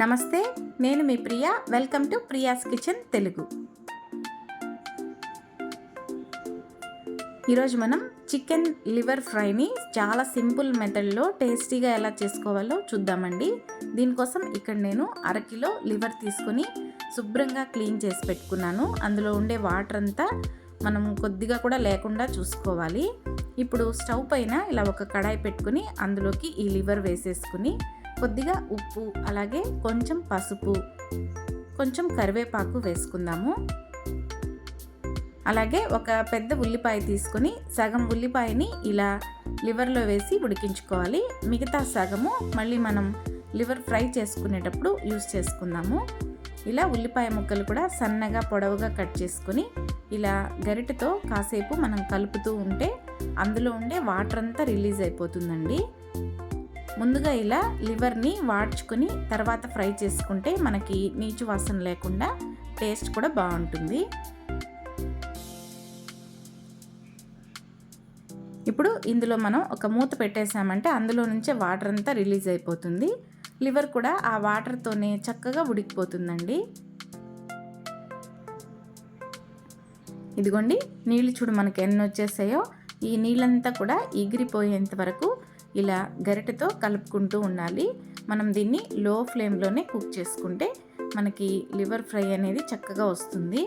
నమస్తే నేను మీ Priya. Welcome to Priya's kitchen Telugu. ఈరోజు మనం చికెన్ లివర్ ఫ్రైని చాలా సింపుల్ మెథడ్లో టేస్టీగా ఎలా చేసుకోవాలో చూద్దామండి. దీనికోసం ఇక్కడ నేను అరకిలో లివర్ తీసుకొని శుభ్రంగా క్లీన్ చేసి పెట్టుకున్నాను. అందులో ఉండే వాటర్ అంతా మనం కొద్దిగా కూడా లేకుండా చూసుకోవాలి. ఇప్పుడు స్టవ్ పైన ఇలా ఒక కడాయి పెట్టుకుని అందులోకి ఈ లివర్ వేసేసుకుని కొద్దిగా ఉప్పు అలాగే కొంచెం పసుపు కొంచెం కరివేపాకు వేసుకుందాము. అలాగే ఒక పెద్ద ఉల్లిపాయ తీసుకొని సగం ఉల్లిపాయని ఇలా లివర్లో వేసి ఉడికించుకోవాలి. మిగతా సగము మళ్ళీ మనం లివర్ ఫ్రై చేసుకునేటప్పుడు యూస్ చేసుకుందాము. ఇలా ఉల్లిపాయ ముక్కలు కూడా సన్నగా పొడవుగా కట్ చేసుకొని ఇలా గరిటతో కాసేపు మనం కలుపుతూ ఉంటే అందులో ఉండే వాటర్ అంతా రిలీజ్ అయిపోతుందండి. ముందుగా ఇలా లివర్ని వాడ్చుకొని తర్వాత ఫ్రై చేసుకుంటే మనకి నీచు వాసన లేకుండా టేస్ట్ కూడా బాగుంటుంది. ఇప్పుడు ఇందులో మనం ఒక మూత పెట్టేసామంటే అందులో నుంచే వాటర్ అంతా రిలీజ్ అయిపోతుంది. లివర్ కూడా ఆ వాటర్తోనే చక్కగా ఉడికిపోతుందండి. ఇదిగోండి నీళ్ళు చూడు మనకి ఎన్ని వచ్చేసాయో. ఈ నీళ్ళంతా కూడా ఎగిరిపోయేంత వరకు ఇలా గరిటెతో కలుపుకుంటూ ఉండాలి. మనం దీన్ని లో ఫ్లేమ్లోనే కుక్ చేసుకుంటే మనకి లివర్ ఫ్రై అనేది చక్కగా వస్తుంది.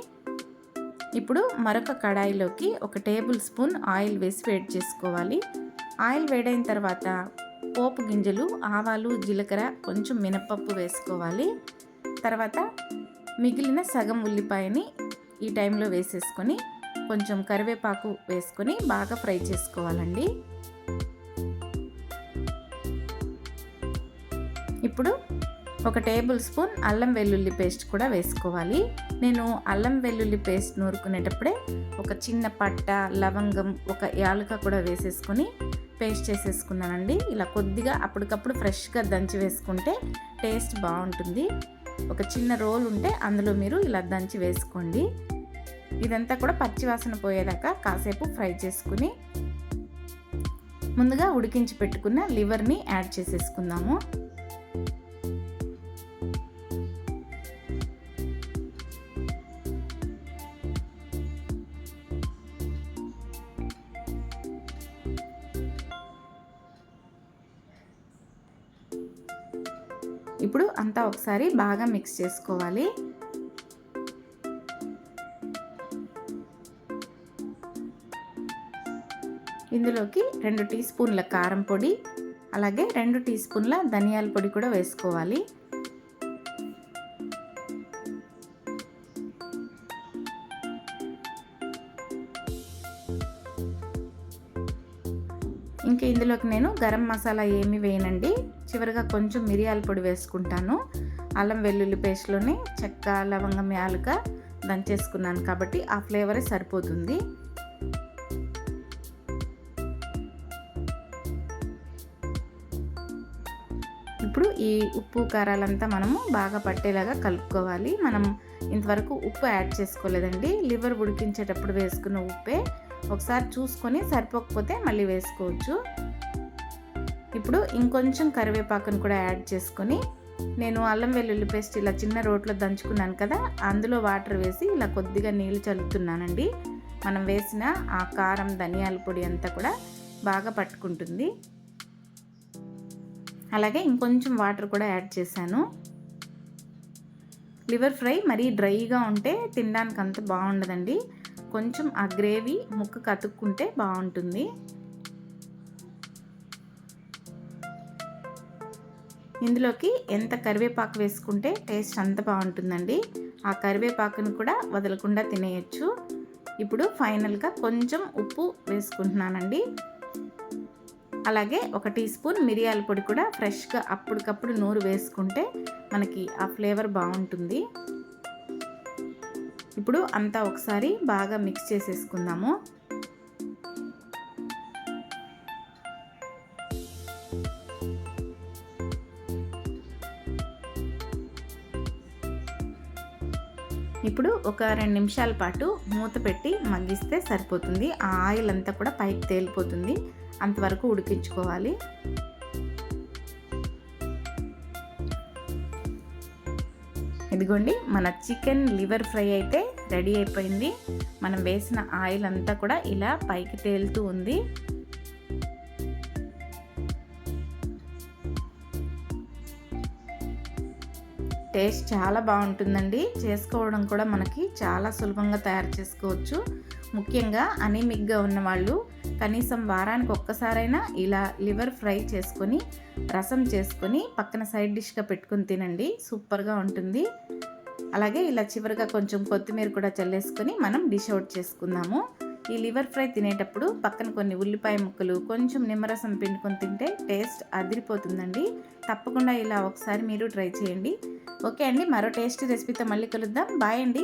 ఇప్పుడు మరొక కడాయిలోకి ఒక టేబుల్ స్పూన్ ఆయిల్ వేసి వేడి చేసుకోవాలి. ఆయిల్ వేడైన తర్వాత పోపు గింజలు ఆవాలు జీలకర్ర కొంచెం మినపప్పు వేసుకోవాలి. తర్వాత మిగిలిన సగం ఉల్లిపాయని ఈ టైంలో వేసేసుకొని కొంచెం కరివేపాకు వేసుకొని బాగా ఫ్రై చేసుకోవాలండి. ఇప్పుడు ఒక టేబుల్ స్పూన్ అల్లం వెల్లుల్లి పేస్ట్ కూడా వేసుకోవాలి. నేను అల్లం వెల్లుల్లి పేస్ట్ నూరుకునేటప్పుడే ఒక చిన్న పట్ట లవంగం ఒక యాలక కూడా వేసేసుకొని పేస్ట్ చేసేసుకున్నానండి. ఇలా కొద్దిగా అప్పటికప్పుడు ఫ్రెష్గా దంచి వేసుకుంటే టేస్ట్ బాగుంటుంది. ఒక చిన్న రోల్ ఉంటే అందులో మీరు ఇలా దంచి వేసుకోండి. ఇదంతా కూడా పచ్చివాసన పోయేదాకా కాసేపు ఫ్రై చేసుకుని ముందుగా ఉడికించి పెట్టుకున్న లివర్ని యాడ్ చేసేసుకుందాము. ఇప్పుడు అంతా ఒకసారి బాగా మిక్స్ చేసుకోవాలి. ఇందులోకి రెండు టీ స్పూన్ల కారం పొడి అలాగే రెండు టీ స్పూన్ల ధనియాల పొడి కూడా వేసుకోవాలి. ఇంకా ఇందులోకి నేను గరం మసాలా ఏమి వేయనండి. చివరిగా కొంచెం మిరియాల పొడి వేసుకుంటాను. అల్లం వెల్లుల్లి పేస్ట్లోని చెక్క లవంగం యాలుక దంచేసుకున్నాను కాబట్టి ఆ ఫ్లేవరే సరిపోతుంది. ఇప్పుడు ఈ ఉప్పు కారాలంతా మనము బాగా పట్టేలాగా కలుపుకోవాలి. మనం ఇంతవరకు ఉప్పు యాడ్ చేసుకోలేదండి. లివర్ ఉడికించేటప్పుడు వేసుకున్న ఉప్పే. ఒకసారి చూసుకొని సరిపోకపోతే మళ్ళీ వేసుకోవచ్చు. ఇప్పుడు ఇంకొంచెం కరివేపాకును కూడా యాడ్ చేసుకొని నేను అల్లం వెల్లుల్లి పేస్ట్ ఇలా చిన్న రోట్లో దంచుకున్నాను కదా అందులో వాటర్ వేసి ఇలా కొద్దిగా నీళ్ళు చల్లుతున్నానండి. మనం వేసిన ఆ కారం ధనియాల పొడి అంతా కూడా బాగా పట్టుకుంటుంది. అలాగే ఇంకొంచెం వాటర్ కూడా యాడ్ చేశాను. లివర్ ఫ్రై మరీ డ్రైగా ఉంటే తినడానికి అంత బాగుండదండి. కొంచెం ఆ గ్రేవీ ముక్క కతుక్కుంటే బాగుంటుంది. ఇందులోకి ఎంత కరివేపాకు వేసుకుంటే టేస్ట్ అంత బాగుంటుందండి. ఆ కరివేపాకును కూడా వదలకుండా తినేయచ్చు. ఇప్పుడు ఫైనల్గా కొంచెం ఉప్పు వేసుకుంటున్నానండి. అలాగే ఒక టీ స్పూన్ మిరియాల పొడి కూడా ఫ్రెష్గా అప్పటికప్పుడు నూరు వేసుకుంటే మనకి ఆ ఫ్లేవర్ బాగుంటుంది. ఇప్పుడు అంతా ఒకసారి బాగా మిక్స్ చేసేసుకుందాము. ఇప్పుడు ఒక రెండు నిమిషాల పాటు మూత పెట్టి మగ్గిస్తే సరిపోతుంది. ఆ ఆయిల్ అంతా కూడా పైకి తేలిపోతుంది. అంతవరకు ఉడికించుకోవాలి. ఇదిగోండి మన చికెన్ లివర్ ఫ్రై అయితే రెడీ అయిపోయింది. మనం వేసిన ఆయిల్ అంతా కూడా ఇలా పైకి తేలుతూ ఉంది. టేస్ట్ చాలా బాగుంటుందండి. చేసుకోవడం కూడా మనకి చాలా సులభంగా తయారు చేసుకోవచ్చు. ముఖ్యంగా అనీమిక్గా ఉన్న వాళ్ళు కనీసం వారానికి ఒక్కసారైనా ఇలా లివర్ ఫ్రై చేసుకొని రసం చేసుకొని పక్కన సైడ్ డిష్గా పెట్టుకొని తినండి. సూపర్గా ఉంటుంది. అలాగే ఇలా చివరిగా కొంచెం కొత్తిమీర కూడా చల్లేసుకొని మనం డిష్ అవుట్ చేసుకుందాము. ఈ లివర్ ఫ్రై తినేటప్పుడు పక్కన కొన్ని ఉల్లిపాయ ముక్కలు కొంచెం నిమ్మరసం పిండుకొని తింటే టేస్ట్ అదిరిపోతుందండి. తప్పకుండా ఇలా ఒకసారి మీరు ట్రై చేయండి. ఓకే అండి మరో టేస్టీ రెసిపీతో మళ్ళీ కలుద్దాం. బాయ్ అండి.